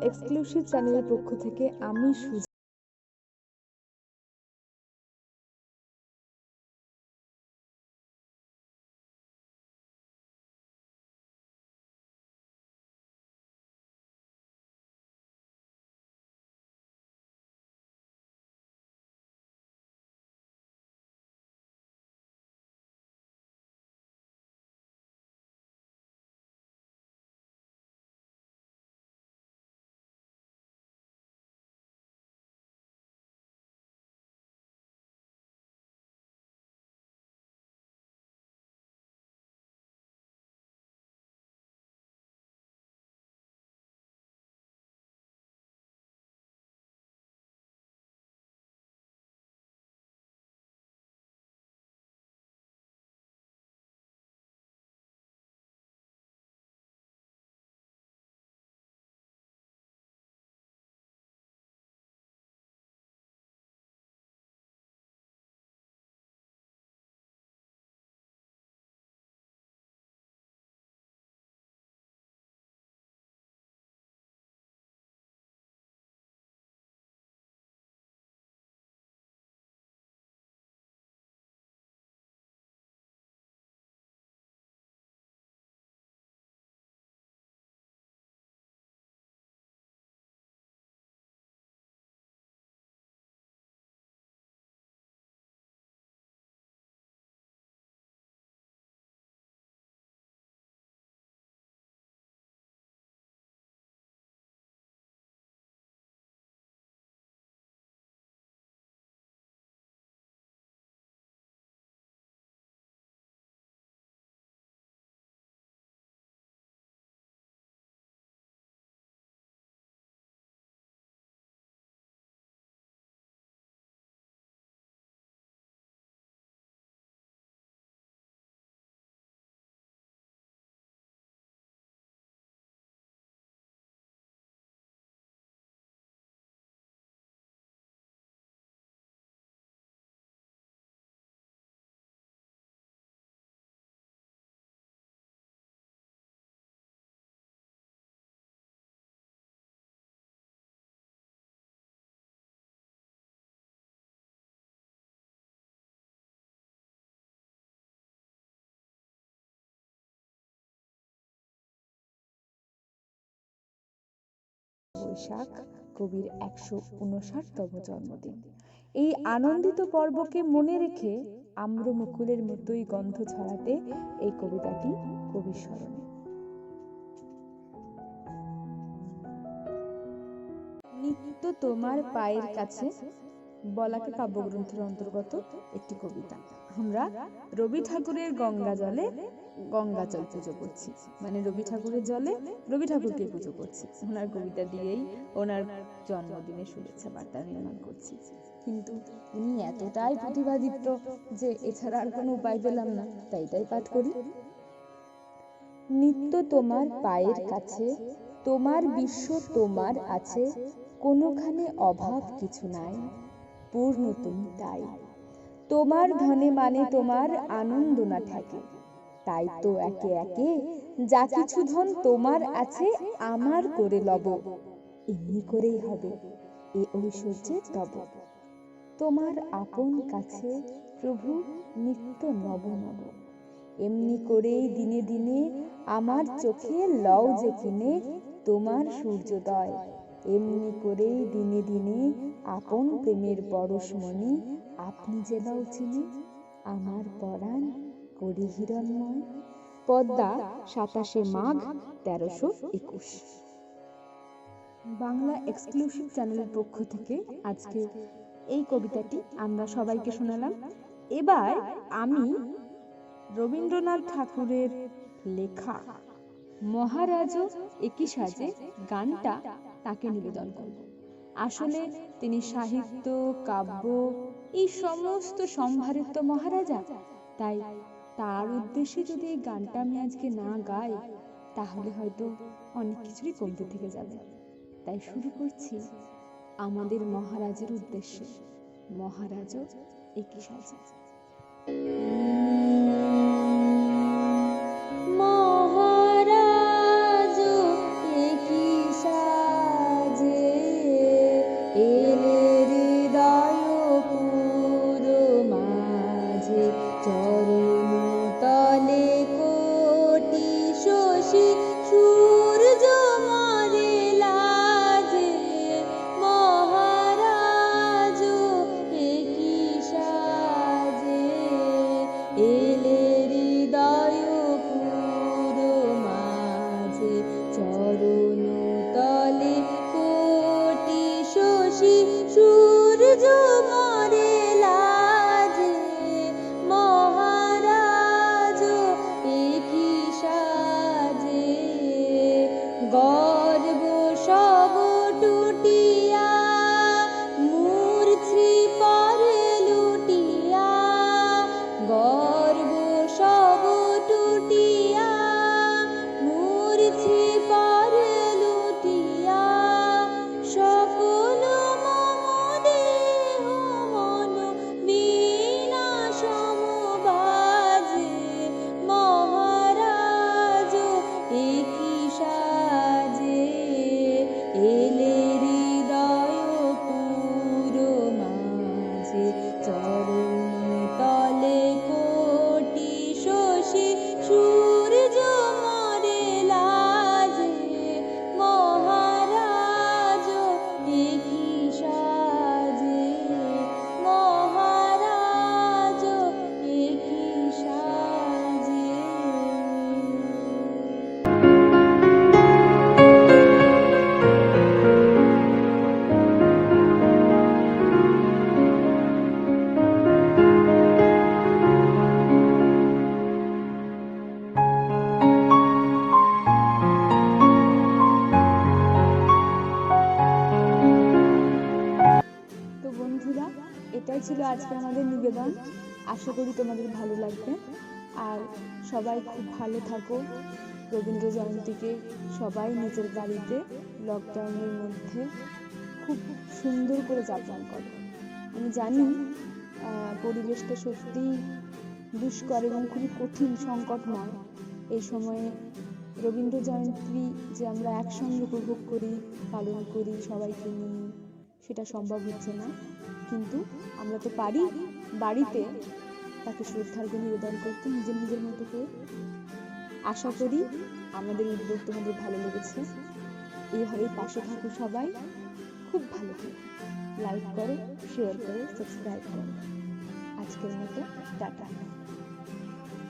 Exclusive চ্যানেলের পক্ষ থেকে আমি সুজি বৈশাখ কবির একশো উনষাটতম জন্মদিন। এই আনন্দিত পর্বকে মনে রেখে আম্র মুকুলের মতোই গন্ধ ছড়াতে এই কবিতাটি কবি স্মরণে। নিত্য তোমার পায়ের কাছে বলাকে কাব্যগ্রন্থের অন্তর্গত একটি কবিতা। আমরা রবি ঠাকুরের গঙ্গা জলে গঙ্গা জল পুজো করছি। মানে রবি ঠাকুরের জলে রবি ঠাকুরকে পুজো করছি। ওনার কবিতা দিয়েই ওনার জন্মদিনে শুভেচ্ছা বার্তা নির্মাণ করছি। কিন্তু উনি এতটাই প্রতিভাদীপ্ত যে এছাড়া আর কোনো উপায় পেলাম না, তাই এটাই পাঠ করি। নিত্য তোমার পায়ের কাছে, তোমার বিশ্ব তোমার আছে, কোনোখানে অভাব কিছু নাই। পূর্ণ তুমি তাই। তোমার ধনে মানে তোমার আনন্দ না থাকে। তাই তো একে একে যা কিছু ধন তোমার আছে আমার করে লব। এমনি করেই হবে। এ ঐশ্বর্যের তব। তোমার আপন কাছে প্রভু নিত্য নব নব। এমনি করেই দিনে দিনে আমার চোখে লও যে কিনে তোমার সূর্যোদয়। এমনি করেই দিনে দিনে আপন প্রেমের পরশমণি আপনি যে লও চিনি, আমার পরাণ করি হিরণময় পদ্মা সাতাশে মাঘ তেরোশো একুশ। বাংলা এক্সক্লুসিভ চ্যানেলের পক্ষ থেকে আজকে এই কবিতাটি আমরা সবাইকে শোনালাম। এবার আমি রবীন্দ্রনাথ ঠাকুরের লেখা। মহারাজ একই সাজে গানটা তাকে নিবেদন করব আসলে তিনি সাহিত্য, কাব্য, এই সমস্ত সম্ভারিত মহারাজা। তাই তার উদ্দেশ্যে যদি এই গানটা আমি আজকে না গাই, তাহলে হয়তো অনেক কিছুই কমতে থেকে যাবে। তাই শুরু করছি আমাদের মহারাজের উদ্দেশ্যে। মহারাজ একই সাজে মহারাজ একই সাজে। Ele নিবেদন আশা করি তোমাদের ভালো লাগবে। আর সবাই খুব ভালো থাকো। রবীন্দ্র জয়ন্তীকে সবাই নিজের বাড়িতে লকডাউনের মধ্যে খুব সুন্দর করে যাপন করো। আমি জানি পরিবেশটা সত্যিই দুষ্কর এবং খুবই কঠিন সংকটময় এই সময়ে রবীন্দ্র জয়ন্তী যে আমরা একসঙ্গে উপভোগ করি, পালন করি সবাইকে নিয়ে, সেটা সম্ভব হচ্ছে না। কিন্তু আমরা তো পারি। বাড়িতে তাকে শ্রদ্ধার শ্রদ্ধার্ঘ নিবেদন করতে নিজের নিজের মতো করে আশা করি আমাদের উদ্যোগ তোমাদের ভালো লেগেছে। এইভাবেই পাশে থাকো সবাই। খুব ভালো থাকো। লাইক করো শেয়ার করো সাবস্ক্রাইব করো। আজকের মতো, টাটা।